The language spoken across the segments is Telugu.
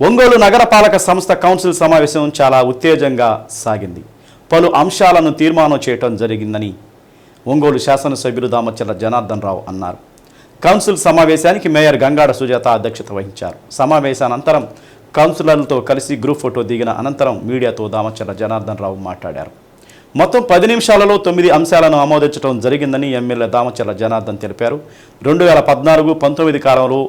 ఒంగోలు నగరపాలక సంస్థ కౌన్సిల్ సమావేశం చాలా ఉత్తేజంగా సాగింది. పలు అంశాలను తీర్మానం చేయటం జరిగిందని ఒంగోలు శాసనసభ్యులు దామచర్ల జనార్దన్ రావు అన్నారు. కౌన్సిల్ సమావేశానికి మేయర్ గంగాడ సుజాత అధ్యక్షత వహించారు. సమావేశానంతరం కౌన్సిలర్లతో కలిసి గ్రూప్ ఫోటో దిగిన అనంతరం మీడియాతో దామచర్ల జనార్దన్ రావు మాట్లాడారు. మొత్తం పది నిమిషాలలో తొమ్మిది అంశాలను ఆమోదించడం జరిగిందని ఎమ్మెల్యే దామచర్ల జనార్దన్ తెలిపారు. రెండు వేల పద్నాలుగు పంతొమ్మిది కాలంలో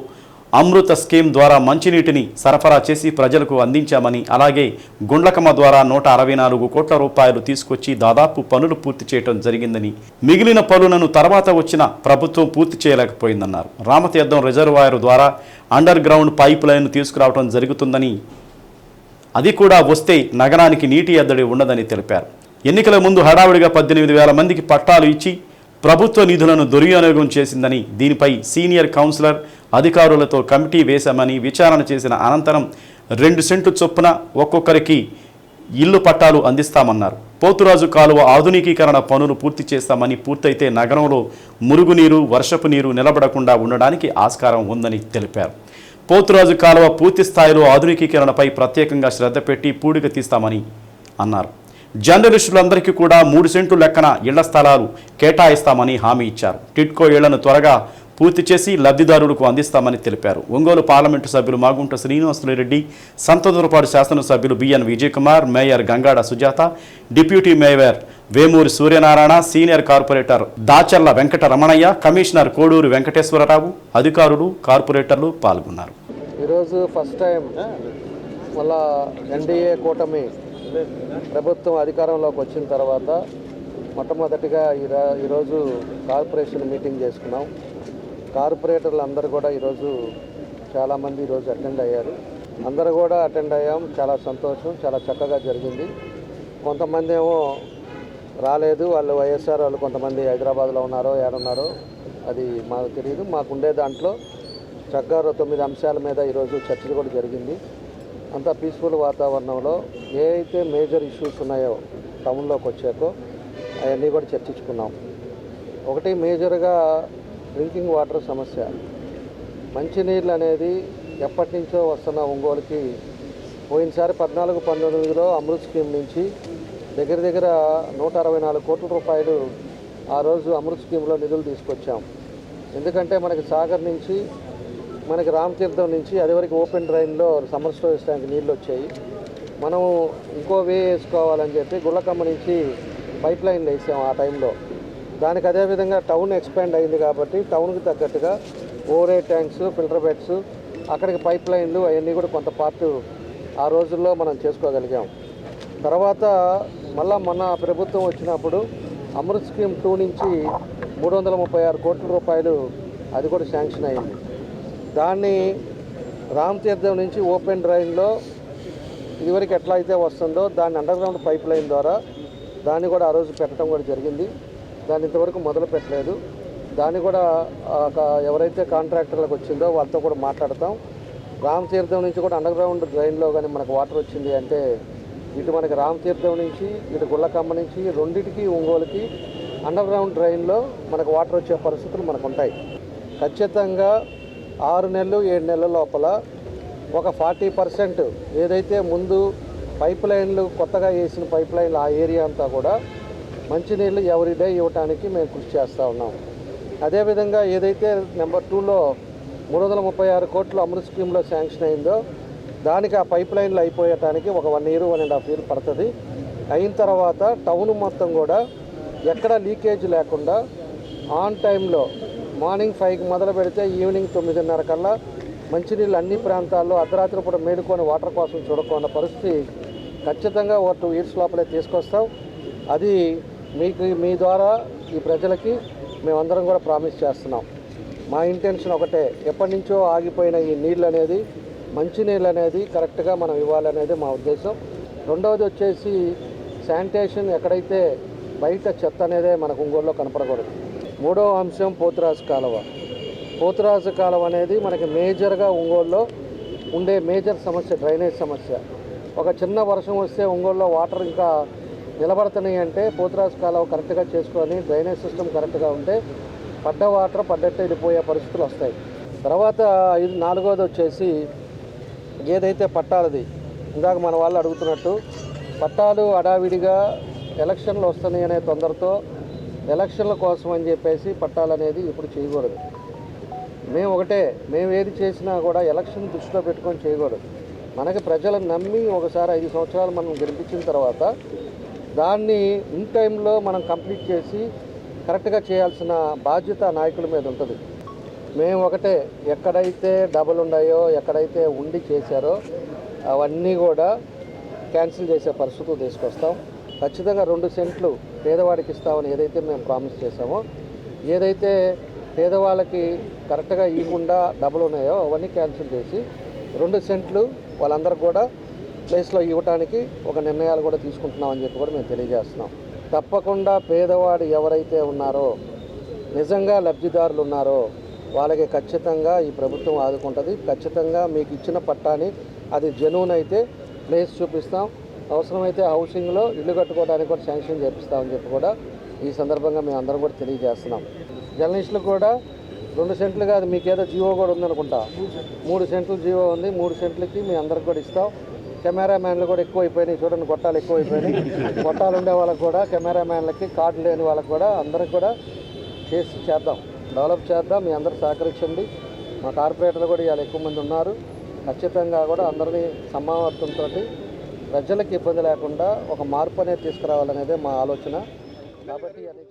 అమృత స్కీమ్ ద్వారా మంచినీటిని సరఫరా చేసి ప్రజలకు అందించామని అలాగే గుండ్లకమ్మ ద్వారా నూట అరవై నాలుగు కోట్ల రూపాయలు తీసుకొచ్చి దాదాపు పనులు పూర్తి చేయడం జరిగిందని మిగిలిన పనులను తర్వాత వచ్చిన ప్రభుత్వం పూర్తి చేయలేకపోయిందన్నారు. రామతీర్థం రిజర్వాయర్ ద్వారా అండర్ గ్రౌండ్ పైప్ లైన్ తీసుకురావడం జరుగుతుందని అది కూడా వస్తే నగరానికి నీటి ఎద్దడి ఉండదని తెలిపారు. ఎన్నికల ముందు హడావుడిగా పద్దెనిమిది వేల మందికి పట్టాలు ఇచ్చి ప్రభుత్వ నిధులను దుర్వినియోగం చేసిందని దీనిపై సీనియర్ కౌన్సిలర్ అధికారులతో కమిటీ వేశామని విచారణ చేసిన అనంతరం రెండు సెంట్లు చొప్పున ఒక్కొక్కరికి ఇల్లు పట్టాలు అందిస్తామన్నారు. పోతురాజు కాలువ ఆధునికీకరణ పనులు పూర్తి చేస్తామని పూర్తయితే నగరంలో మురుగునీరు వర్షపు నీరు నిలబడకుండా ఉండడానికి ఆస్కారం ఉందని తెలిపారు. పోతురాజు కాలువ పూర్తి స్థాయిలో ఆధునికీకరణపై ప్రత్యేకంగా శ్రద్ధ పెట్టి పూడిక తీస్తామని అన్నారు. జర్నలిస్టులందరికీ కూడా మూడు సెంట్లు లెక్కన ఇళ్ళ స్థలాలు కేటాయిస్తామని హామీ ఇచ్చారు. టిట్కో ఇళ్ళను త్వరగా పూర్తి చేసి లబ్ధిదారులకు అందిస్తామని తెలిపారు. ఒంగోలు పార్లమెంటు సభ్యులు మాగుంట శ్రీనివాసులరెడ్డి సంతదూరపాడు శాసనసభ్యులు B N Vijayakumar mayor Gangada Sujatha deputy mayor Vemuri Suryanarayana senior corporator Dacharla Venkata Ramanaiah commissioner Koduru Venkateswararao అధికారులు కార్పొరేటర్లు పాల్గొన్నారు. ఈరోజు ఫస్ట్ టైం మళ్ళా ఎన్డీఏ కూటమి ప్రభుత్వం అధికారంలోకి వచ్చిన తర్వాత మొట్టమొదటిగా ఈరా ఈరోజు కార్పొరేషన్ మీటింగ్ చేసుకున్నాం. కార్పొరేటర్లు అందరూ కూడా ఈరోజు చాలామంది ఈరోజు అటెండ్ అయ్యారు. అందరూ కూడా అటెండ్ అయ్యాం. చాలా సంతోషం చాలా చక్కగా జరిగింది. కొంతమంది ఏమో రాలేదు. వాళ్ళు వైఎస్ఆర్ వాళ్ళు కొంతమంది హైదరాబాద్లో ఉన్నారో ఏడున్నారో అది మాకు తెలియదు మాకు ఉండే దాంట్లో చక్కగా తొమ్మిది అంశాల మీద ఈరోజు చర్చలు కూడా జరిగింది. అంత పీస్ఫుల్ వాతావరణంలో ఏ అయితే మేజర్ ఇష్యూస్ ఉన్నాయో టౌన్లోకి వచ్చాకో అవన్నీ కూడా చర్చించుకున్నాం. ఒకటి మేజర్గా డ్రింకింగ్ వాటర్ సమస్య. మంచినీళ్ళు అనేది ఎప్పటి నుంచో వస్తున్న ఒంగోలుకి పోయినసారి పద్నాలుగు పంతొమ్మిదిలో అమృత్ స్కీమ్ నుంచి దగ్గర దగ్గర నూట అరవై నాలుగు కోట్ల రూపాయలు ఆ రోజు అమృత్ స్కీమ్లో నిధులు తీసుకొచ్చాం. ఎందుకంటే మనకి సాగర్ నుంచి మనకి రామతీర్థం నుంచి అది వరకు ఓపెన్ డ్రైన్లో సమ్మర్ స్టోరేజ్ ట్యాంక్ నీళ్ళు వచ్చాయి. మనం ఇంకో వే వేసుకోవాలని చెప్పి గుళ్ళకమ్మ నుంచి పైప్ లైన్లు వేసాం ఆ టైంలో. దానికి అదేవిధంగా టౌన్ ఎక్స్పాండ్ అయింది కాబట్టి టౌన్కి తగ్గట్టుగా ఓరే ట్యాంక్స్ ఫిల్టర్ బెడ్స్ అక్కడికి పైప్ లైన్లు అవన్నీ కూడా కొంత పార్ట్ ఆ రోజుల్లో మనం చేసుకోగలిగాం. తర్వాత మళ్ళా మన ప్రభుత్వం వచ్చినప్పుడు అమృత్ స్కీమ్ టూ నుంచి మూడు వందల ముప్పై ఆరు కోట్ల రూపాయలు అది కూడా శాంక్షన్ అయింది. దాన్ని రామ్ తీర్థం నుంచి ఓపెన్ డ్రైన్లో ఇదివరకు ఎట్లా అయితే వస్తుందో దాన్ని అండర్గ్రౌండ్ పైప్ లైన్ ద్వారా దాన్ని కూడా ఆ రోజు పెట్టడం కూడా జరిగింది. దాన్ని ఇంతవరకు మొదలు పెట్టలేదు. దాన్ని కూడా ఎవరైతే కాంట్రాక్టర్లకు వచ్చిందో వాళ్ళతో కూడా మాట్లాడతాం. రామతీర్థం నుంచి కూడా అండర్గ్రౌండ్ డ్రైన్లో కానీ మనకు వాటర్ వచ్చింది అంటే ఇటు మనకి రామతీర్థం నుంచి ఇటు గుళ్ళకమ్మ నుంచి రెండింటికి ఒంగోలుకి అండర్గ్రౌండ్ డ్రైన్లో మనకు వాటర్ వచ్చే పరిస్థితులు మనకు ఉంటాయి. ఖచ్చితంగా ఆరు నెలలు ఏడు నెలల లోపల ఒక ఫార్టీ పర్సెంట్ ఏదైతే ముందు పైప్ లైన్లు కొత్తగా వేసిన పైప్ లైన్లు ఆ ఏరియా అంతా కూడా మంచినీళ్ళు ఎవ్రీడే ఇవ్వటానికి మేము కృషి చేస్తూ ఉన్నాం. అదేవిధంగా ఏదైతే నెంబర్ టూలో మూడు వందల ముప్పై ఆరు కోట్లు అమృత్ స్కీమ్లో శాంక్షన్ అయిందో దానికి ఆ పైప్ లైన్లు అయిపోయటానికి ఒక one year one and half year పడుతుంది. అయిన తర్వాత టౌన్ మొత్తం కూడా ఎక్కడ లీకేజ్ లేకుండా ఆన్ టైంలో మార్నింగ్ ఫైవ్కి మొదలు పెడితే ఈవినింగ్ తొమ్మిదిన్నర కల్లా మంచినీళ్ళు అన్ని ప్రాంతాల్లో అర్ధరాత్రి పూట మేలుకొని వాటర్ కోసం చూడకుండా పరిస్థితి ఖచ్చితంగా ఒక టూ ఇయర్స్ లోపలే తీసుకొస్తాం. అది మీకు మీ ద్వారా ఈ ప్రజలకి మేమందరం కూడా ప్రామిస్ చేస్తున్నాం. మా ఇంటెన్షన్ ఒకటే ఎప్పటి నుంచో ఆగిపోయిన ఈ నీళ్ళు అనేది మంచినీళ్ళు అనేది కరెక్ట్గా మనం ఇవ్వాలనేది మా ఉద్దేశం. రెండవది వచ్చేసి శానిటేషన్ ఎక్కడైతే బయట చెత్త అనేదే మనకు ఒంగోలులో కనపడకూడదు. మూడవ అంశం పోతురాజు కాలువ. పోతురాజు కాలువ అనేది మనకి మేజర్గా ఒంగోలులో ఉండే మేజర్ సమస్య డ్రైనేజ్ సమస్య. ఒక చిన్న వర్షం వస్తే ఒంగోలులో వాటర్ ఇంకా నిలబడుతున్నాయి అంటే పోతురాజు కాలువ కరెక్ట్గా చేసుకొని డ్రైనేజ్ సిస్టమ్ కరెక్ట్గా ఉంటే పడ్డ వాటర్ పడ్డట్టు వెళ్ళిపోయే పరిస్థితులు వస్తాయి. తర్వాత ఐదు నాలుగోది వచ్చేసి ఏదైతే పట్టాలది ఇందాక మన వాళ్ళు అడుగుతున్నట్టు పట్టాలు అడావిడిగా ఎలక్షన్లు వస్తున్నాయి అనే తొందరతో ఎలక్షన్ల కోసం అని చెప్పేసి పట్టాలనేది ఇప్పుడు చేయకూడదు. మేము ఒకటే మేము ఏది చేసినా కూడా ఎలక్షన్ దృష్టిలో పెట్టుకొని చేయకూడదు. మనకి ప్రజలను నమ్మి ఒకసారి ఐదు సంవత్సరాలు మనం గెలిపించిన తర్వాత దాన్ని ఇన్ టైంలో మనం కంప్లీట్ చేసి కరెక్ట్గా చేయాల్సిన బాధ్యత నాయకుల మీద ఉంటుంది. మేము ఒకటే ఎక్కడైతే డబుల్ ఉన్నాయో ఎక్కడైతే ఉండి చేశారో అవన్నీ కూడా క్యాన్సిల్ చేసే పరిస్థితులు తీసుకొస్తాం. ఖచ్చితంగా రెండు సెంట్లు పేదవాడికి ఇస్తామని ఏదైతే మేము ప్రామిస్ చేసామో ఏదైతే పేదవాళ్ళకి కరెక్ట్గా ఇవ్వకుండా డబ్బులు ఉన్నాయో అవన్నీ క్యాన్సిల్ చేసి రెండు సెంట్లు వాళ్ళందరికీ కూడా ప్లేస్లో ఇవ్వడానికి ఒక నిర్ణయాలు కూడా తీసుకుంటున్నామని చెప్పి కూడా మేము తెలియజేస్తున్నాం. తప్పకుండా పేదవాడు ఎవరైతే ఉన్నారో నిజంగా లబ్ధిదారులు ఉన్నారో వాళ్ళకి ఖచ్చితంగా ఈ ప్రభుత్వం ఆదుకుంటుంది. ఖచ్చితంగా మీకు ఇచ్చిన పట్టాని అది జెన్యూన్ అయితే ప్లేస్ చూపిస్తాం. అవసరమైతే హౌసింగ్లో ఇల్లు కట్టుకోవడానికి కూడా శాంక్షన్ చేపిస్తామని చెప్పి కూడా ఈ సందర్భంగా మేము అందరం కూడా తెలియజేస్తున్నాం. జర్నలిస్టులు కూడా రెండు సెంట్లు కాదు మీకేదో జీవో కూడా ఉందనుకుంటా. మూడు సెంట్లు జీవో ఉంది మూడు సెంట్లకి మీ అందరికి కూడా ఇస్తాం. కెమెరామ్యాన్లు కూడా ఎక్కువ అయిపోయినాయి చూడండి గొట్టాలు ఎక్కువ అయిపోయినాయి. గొట్టాలు ఉండే వాళ్ళకి కూడా కెమెరామ్యాన్లకి కార్డు లేని వాళ్ళకి కూడా అందరికి కూడా చేసి చేద్దాం. డెవలప్ చేద్దాం మీ అందరూ సహకరించండి. మా కార్పొరేటర్లు కూడా ఇవాళ ఎక్కువ మంది ఉన్నారు. ఖచ్చితంగా కూడా అందరినీ సమావర్తంతో ప్రజలకు ఇబ్బంది లేకుండా ఒక మార్పు అనేది తీసుకురావాలనేదే మా ఆలోచన. కాబట్టి ఇవన్నీ